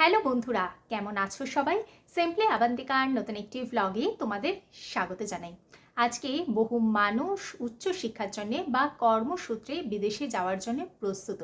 Hello বন্ধুরা, কেমন আছো সবাই? সিম্পলি আবান্তিকার নতুন একটি ভ্লগে তোমাদের স্বাগত জানাই। আজকে বহু মানুষ উচ্চ শিক্ষার জন্য বা কর্মসূত্রে বিদেশে যাওয়ার জন্য প্রস্তুত।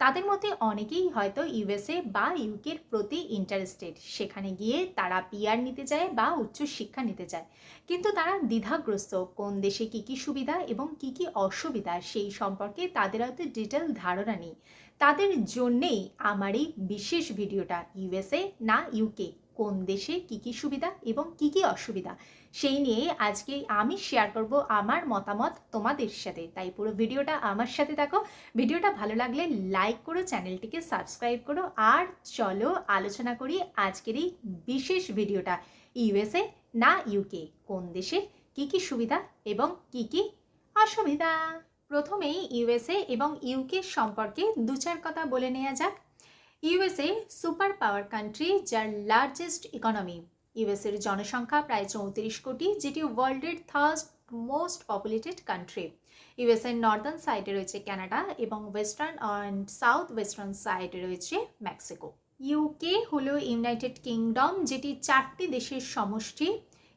তাদের মধ্যে অনেকেই হয়তো ইউএসএ বা ইউকের প্রতি ইন্টারেস্টেড সেখানে গিয়ে তারা পিআর নিতে যায় বা উচ্চ শিক্ষা নিতে যায়। কিন্তু তারা দ্বিধাগ্রস্ত, কোন দেশে কী কী সুবিধা এবং কী কী অসুবিধা সেই সম্পর্কে তাদের হয়তো ডিটেল ধারণা নেই। তাদের জন্যেই আমার এই বিশেষ ভিডিওটা ইউএসএ না ইউকে, কোন দেশে কী কী সুবিধা এবং কী কী অসুবিধা, সেই নিয়ে আজকে আমি শেয়ার করব আমার মতামত তোমাদের সাথে। তাই পুরো ভিডিওটা আমার সাথে থাকো। ভিডিওটা ভালো লাগলে লাইক করো, চ্যানেলটিকে সাবস্ক্রাইব করো। আর চলো আলোচনা করি আজকের এই বিশেষ ভিডিওটা ইউএসএ না ইউকে, কোন দেশে কী কী সুবিধা এবং কী কী অসুবিধা। প্রথমেই ইউএসএ এবং ইউকে সম্পর্কে দু চার কথা বলে নেওয়া যাক। ইউএসএ সুপার পাওয়ার কান্ট্রি, যার লার্জেস্ট ইকোনমি ইউএসএর জনসংখ্যা প্রায় চৌত্রিশ কোটি, যেটি ওয়ার্ল্ডের থার্ড মোস্ট পপুলেটেড কান্ট্রি ইউএসএর নর্দার্ন সাইডে রয়েছে কানাডা এবং ওয়েস্টার্ন অ্যান্ড সাউথ ওয়েস্টার্ন সাইডে রয়েছে মেক্সিকো ইউকে হল ইউনাইটেড কিংডম যেটি চারটি দেশের সমষ্টি।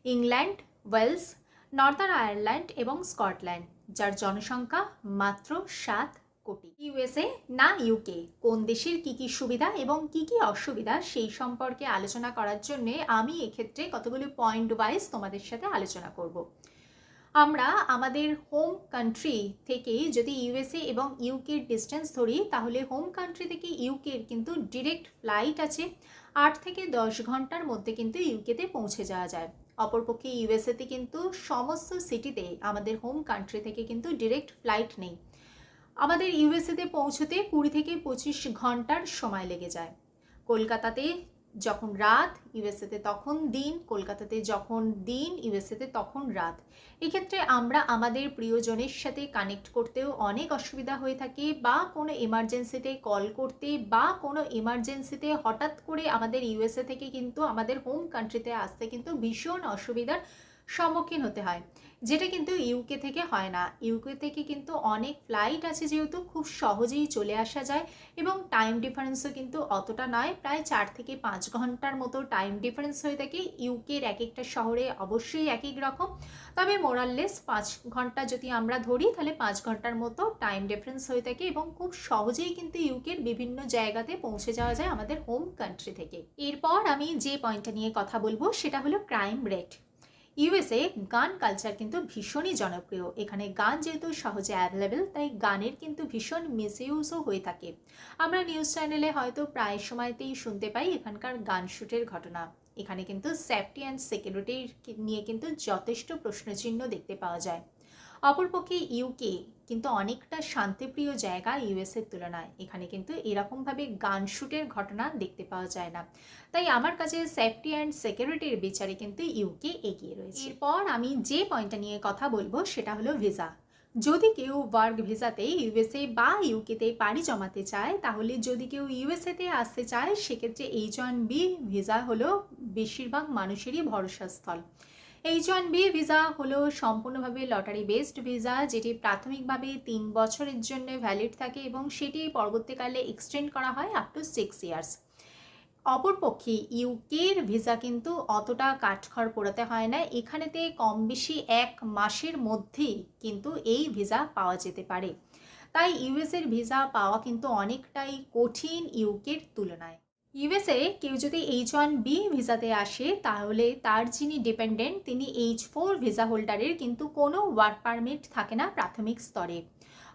ইংল্যান্ড ওয়েলস নর্দার্ন আয়ারল্যান্ড এবং স্কটল্যান্ড যার জনসংখ্যা মাত্র সাত কোটি। ইউএসএ না ইউকে? কোন দেশের কি কি সুবিধা এবং কি কি অসুবিধা? সেই সম্পর্কে আলোচনা করার জন্য আমি এক্ষেত্রে কতগুলো পয়েন্ট ওয়াইজ তোমাদের সাথে আলোচনা করব। আমরা আমাদের হোম কান্ট্রি থেকে যদি ইউএসএ এবং ইউকের ডিস্টেন্স ধরি, তাহলে হোম কান্ট্রি থেকে ইউকের কিন্তু ডিরেক্ট ফ্লাইট আছে। আট থেকে দশ ঘণ্টার মধ্যে কিন্তু ইউকেতে পৌঁছে যাওয়া যায়। অপরপক্ষে ইউএসএতে কিন্তু সমস্ত সিটিতে আমাদের হোম কান্ট্রি থেকে কিন্তু ডিরেক্ট ফ্লাইট নেই। আমাদের ইউএসএতে পৌঁছতে কুড়ি থেকে পঁচিশ ঘণ্টার সময় লেগে যায়। কলকাতাতে যখন রাত, ইউএসএতে তখন দিন, কলকাতাতে যখন দিন, ইউএসএতে তখন রাত। এক্ষেত্রে আমরা আমাদের প্রিয়জনের সাথে কানেক্ট করতেও অনেক অসুবিধা হয়ে থাকে বা কোনো এমার্জেন্সিতে কল করতে বা কোনো এমার্জেন্সিতে হঠাৎ করে আমাদের ইউএসএ থেকে কিন্তু আমাদের হোম কান্ট্রিতে আসতে কিন্তু ভীষণ অসুবিধার সম্মুখীন হতে হয়। যেটা কিন্তু ইউকে থেকে হয় না। ইউকে থেকে কিন্তু অনেক ফ্লাইট আছে যেহেতু খুব সহজেই চলে আসা যায় এবং টাইম ডিফারেন্সও কিন্তু অতটা নয়। প্রায় চার থেকে পাঁচ ঘণ্টার মতো টাইম ডিফারেন্স হয়ে থাকে। ইউকের এক একটা শহরে অবশ্যই এক এক রকম। তবে মোরাললেস পাঁচ ঘণ্টা যদি আমরা ধরি, তাহলে পাঁচ ঘণ্টার মতো টাইম ডিফারেন্স হয়ে থাকে এবং খুব সহজেই কিন্তু ইউকের বিভিন্ন জায়গাতে পৌঁছে যাওয়া যায় আমাদের হোম কান্ট্রি থেকে। এরপর আমি যে পয়েন্টটা নিয়ে কথা বলব, সেটা হলো crime rate USA gun culture কিন্তু ভীষণই জনপ্রিয়। এখানে গান যেহেতু সহজে অ্যাভেলেবেল তাই গানের কিন্তু ভীষণ মিসইউজও হয়ে থাকে। আমরা নিউজ চ্যানেলে হয়তো প্রায় সময়তেই শুনতে পাই এখানকার গান শ্যুটের ঘটনা। এখানে কিন্তু সেফটি অ্যান্ড সিকিউরিটি নিয়ে কিন্তু যথেষ্ট প্রশ্নচিহ্ন দেখতে পাওয়া যায়। অপরপক্ষে ইউকে কিন্তু অনেকটা শান্তিপ্রিয় জায়গা ইউএসের তুলনায়। এখানে কিন্তু এরকমভাবে গান শ্যুটের ঘটনা দেখতে পাওয়া যায় না। তাই আমার কাছে সেফটি অ্যান্ড সিকিউরিটির বিচারে কিন্তু ইউকে এগিয়ে রয়েছে। এরপর আমি যে পয়েন্টটা নিয়ে কথা বলব সেটা হলো ভিসা যদি কেউ ওয়ার্ক ভিসাতে ইউএসএ বা ইউকেতে পাড়ি জমাতে চায়, তাহলে যদি কেউ ইউএসএতে আসতে চায়, সেক্ষেত্রে এইচ ওয়ান বি ভিসা হলো বেশিরভাগ মানুষেরই ভরসাস্থল। এইচ ওয়ান বি ভিসা হলো সম্পূর্ণভাবে লটারি বেসড ভিসা যেটি প্রাথমিকভাবে তিন বছরের জন্য ভ্যালিড থাকে এবং সেটি পরবর্তীকালে এক্সটেন্ড করা হয় আপ টু সিক্স ইয়ার্স অপরপক্ষে ইউকের ভিসা কিন্তু অতটা কাঠখড় পোড়াতে হয় না। এখানেতে কম বেশি এক মাসের মধ্যেই কিন্তু এই ভিসা পাওয়া যেতে পারে। তাই ইউএসের ভিসা পাওয়া কিন্তু অনেকটাই কঠিন ইউকের তুলনায়। ইউএসএ কেউ যদি এইচ ওয়ান বি ভিসাতে আসে, তাহলে তার যিনি ডিপেন্ডেন্ট তিনি এইচ ফোর ভিসা হোল্ডারের কিন্তু কোনো ওয়ার্ক পারমিট থাকে না প্রাথমিক স্তরে।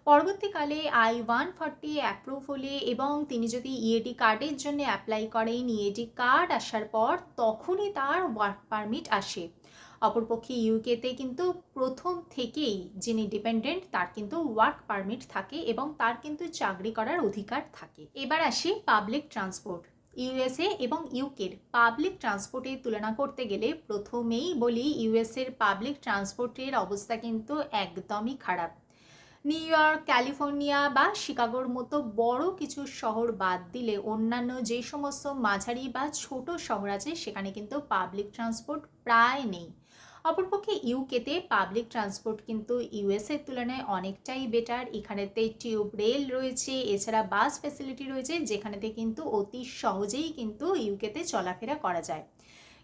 পরবর্তীকালে আই ওয়ান ফর্টি অ্যাপ্রুভ হলে এবং তিনি যদি ইএডি কার্ডের জন্য অ্যাপ্লাই করেন ইএডি কার্ড আসার পর তখনই তার ওয়ার্ক পারমিট আসে। অপরপক্ষে ইউকেতে কিন্তু প্রথম থেকেই যিনি ডিপেন্ডেন্ট তার কিন্তু ওয়ার্ক পারমিট থাকে এবং তার কিন্তু চাকরি করার অধিকার থাকে। এবার আসি পাবলিক ট্রান্সপোর্ট ইউএসএ এবং ইউকের পাবলিক ট্রান্সপোর্টের তুলনা করতে গেলে প্রথমেই বলি ইউএসএর পাবলিক ট্রান্সপোর্টের অবস্থা কিন্তু একদমই খারাপ। নিউ ইয়র্ক, ক্যালিফোর্নিয়া বা শিকাগোর মতো বড় কিছু শহর বাদ দিলে অন্যান্য যে সমস্ত মাঝারি বা ছোট শহর আছে সেখানে কিন্তু পাবলিক ট্রান্সপোর্ট প্রায় নেই। অপরপক্ষে ইউকেতে পাবলিক ট্রান্সপোর্ট কিন্তু ইউএসের তুলনায় অনেকটাই বেটার এখানেতে টিউব রেল রয়েছে, এছাড়া বাস ফ্যাসিলিটি রয়েছে, যেখানেতে কিন্তু অতি সহজেই কিন্তু ইউকেতে চলাফেরা করা যায়।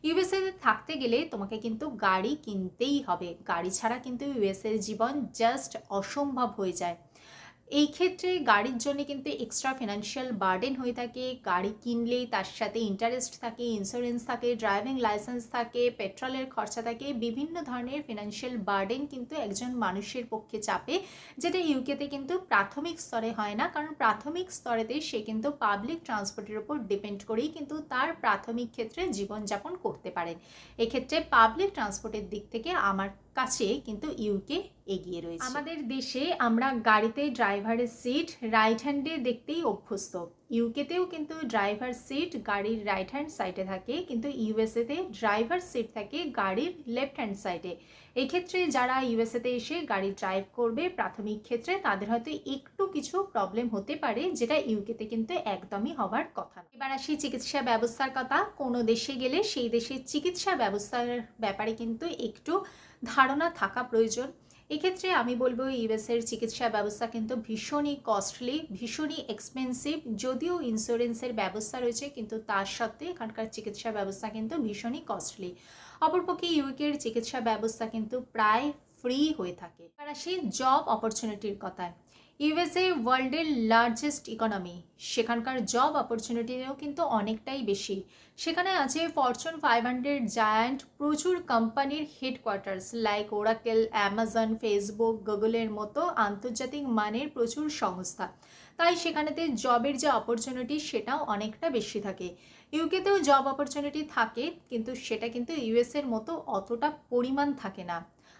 ইউএসএতে থাকতে গেলে তোমাকে কিন্তু গাড়ি কিনতেই হবে। গাড়ি ছাড়া কিন্তু ইউএসএর জীবন জাস্ট অসম্ভব হয়ে যায়। এই ক্ষেত্রে গাড়ির জন্য কিন্তু এক্সট্রা ফিনান্সিয়াল বার্ডেন হয়ে থাকে। গাড়ি কিনলেই তার সাথে ইন্টারেস্ট থাকে ইন্স্যুরেন্স থাকে ড্রাইভিং লাইসেন্স থাকে পেট্রোলের খরচা থাকে, বিভিন্ন ধরনের ফিনান্সিয়াল বার্ডেন কিন্তু একজন মানুষের পক্ষে চাপে, যেটা ইউকেতে কিন্তু প্রাথমিক স্তরে হয় না। কারণ প্রাথমিক স্তরেতে সে কিন্তু পাবলিক ট্রান্সপোর্টের উপর ডিপেন্ড করেই কিন্তু তার প্রাথমিক ক্ষেত্রে জীবনযাপন করতে পারেন এক্ষেত্রে পাবলিক ট্রান্সপোর্টের দিক থেকে আমার কাছে কিন্তু ইউকে এগিয়ে রয়েছে। আমাদের দেশে আমরা গাড়িতে ড্রাইভারের সিট রাইট হ্যান্ডে দেখতেই অভ্যস্ত। ইউকেতেও কিন্তু ড্রাইভার সিট গাড়ির রাইট হ্যান্ড সাইডে থাকে, কিন্তু ইউএসএতে ড্রাইভার সিট থাকে গাড়ির লেফট হ্যান্ড সাইডে এক্ষেত্রে যারা ইউএসএতে এসে গাড়ি ড্রাইভ করবে, প্রাথমিক ক্ষেত্রে তাদের হয়তো একটু কিছু প্রবলেম হতে পারে, যেটা ইউকেতে কিন্তু একদমই হওয়ার কথা। এবার আসি চিকিৎসা ব্যবস্থার কথা। কোনো দেশে গেলে সেই দেশের চিকিৎসা ব্যবস্থার ব্যাপারে কিন্তু একটু ধারণা থাকা প্রয়োজন। এক্ষেত্রে আমি বলব ইউএসের চিকিৎসা ব্যবস্থা কিন্তু ভীষণই কস্টলি ভীষণই এক্সপেন্সিভ যদিও ইন্স্যুরেন্সের ব্যবস্থা রয়েছে, কিন্তু তার সত্ত্বেও এখানকার চিকিৎসা ব্যবস্থা কিন্তু ভীষণই কস্টলি অপরপক্ষে ইউকের চিকিৎসা ব্যবস্থা কিন্তু প্রায় ফ্রি হয়ে থাকে। এবার আসি জব অপরচুনিটির কথায়। ইউএসএ ওয়ার্ল্ডের লার্জেস্ট ইকোনমি সেখানকার জব অপরচুনিটিও কিন্তু অনেকটাই বেশি। সেখানে আছে ফরচুন ফাইভ হান্ড্রেড জায়ান্ট প্রচুর কোম্পানির headquarters like Oracle Amazon Facebook গুগলের মতো আন্তর্জাতিক মানের প্রচুর সংস্থা। তাই সেখানেতে জবের যে অপরচুনিটি সেটাও অনেকটা বেশি থাকে। ইউকেতেও জব অপরচুনিটি থাকে, কিন্তু সেটা কিন্তু ইউএসের মতো অতটা পরিমাণ থাকে না।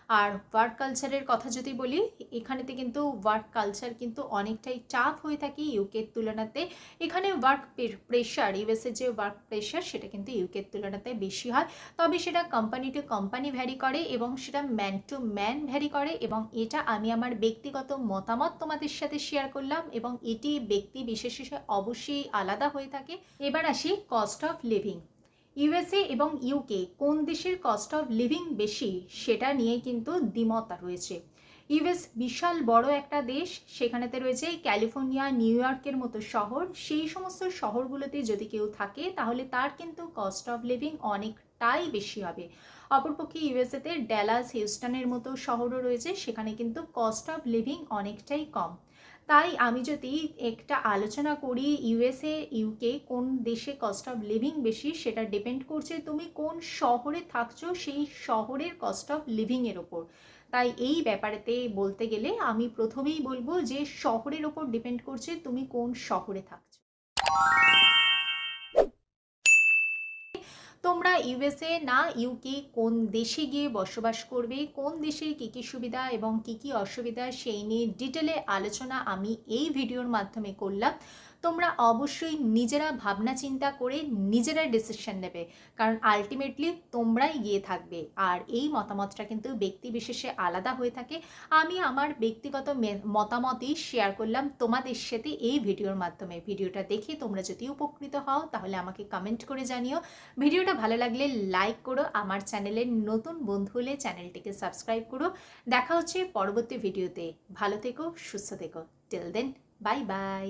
আর ওয়ার্ক কালচারের কথা যদি বলি, এখানেতে কিন্তু ওয়ার্ক কালচার কিন্তু অনেকটাই টাফ হয়ে থাকে ইউকের তুলনাতে। এখানে ওয়ার্ক প্রেশার ইউএসের যে ওয়ার্ক প্রেশার সেটা কিন্তু ইউকের তুলনাতে বেশি হয়। তবে সেটা কোম্পানি টু কোম্পানি ভ্যারি করে এবং সেটা ম্যান টু ম্যান ভ্যারি করে এবং এটা আমি আমার ব্যক্তিগত মতামত তোমাদের সাথে শেয়ার করলাম এবং এটি ব্যক্তি বিশেষে অবশ্যই আলাদা হয়ে থাকে। এবার আসি কস্ট অফ লিভিং ইউএসএ এবং ইউকে কোন দেশের কস্ট অফ লিভিং বেশি, সেটা নিয়ে কিন্তু দ্বিমতা রয়েছে। ইউএস বিশাল বড় একটা দেশ, সেখানেতে রয়েছে ক্যালিফোর্নিয়া, নিউ ইয়র্কের মতো শহর। সেই সমস্ত শহরগুলোতে যদি কেউ থাকে, তাহলে তার কিন্তু কস্ট অফ লিভিং অনেকটাই বেশি হবে। অপরপক্ষে ইউএসএতে ড্যালাস হিউস্টনের মতো শহরও রয়েছে, সেখানে কিন্তু কস্ট অফ লিভিং অনেকটাই কম। তাই আমি যদি একটা আলোচনা করি ইউএসএ, ইউকে, কোন দেশে কস্ট অফ লিভিং বেশি সেটা ডিপেন্ড করছে তুমি কোন শহরে থাকছো সেই শহরের কস্ট অফ লিভিংয়ের ওপর। তাই এই ব্যাপারেতে বলতে গেলে আমি প্রথমেই বলব যে শহরের ওপর ডিপেন্ড করছে তুমি কোন শহরে থাকছো। তোমরা ইউএসএ না ইউকে কোন দেশে গিয়ে বসবাস করবে? কোন দেশের কী কী সুবিধা এবং কী কী অসুবিধা? সেই নিয়ে ডিটেলে আলোচনা আমি এই ভিডিওর মাধ্যমে করলাম। তোমরা অবশ্যই নিজেরা ভাবনা চিন্তা করে নিজেরা ডিসিশন নেবে। কারণ আলটিমেটলি তোমরাই গিয়ে থাকবে। আর এই মতামতটা কিন্তু ব্যক্তি বিশেষে আলাদা হয়ে থাকে। আমি আমার ব্যক্তিগত মতামতই শেয়ার করলাম তোমাদের সাথে এই ভিডিওর মাধ্যমে। ভিডিওটা দেখে তোমরা যদি উপকৃত হও, তাহলে আমাকে কমেন্ট করে জানিও। ভিডিওটা ভালো লাগলে লাইক করো। আমার চ্যানেলের নতুন বন্ধু হলে চ্যানেলটিকে সাবস্ক্রাইব করো। দেখা হচ্ছে পরবর্তী ভিডিওতে। ভালো থেকো, সুস্থ থেকো। Till then bye bye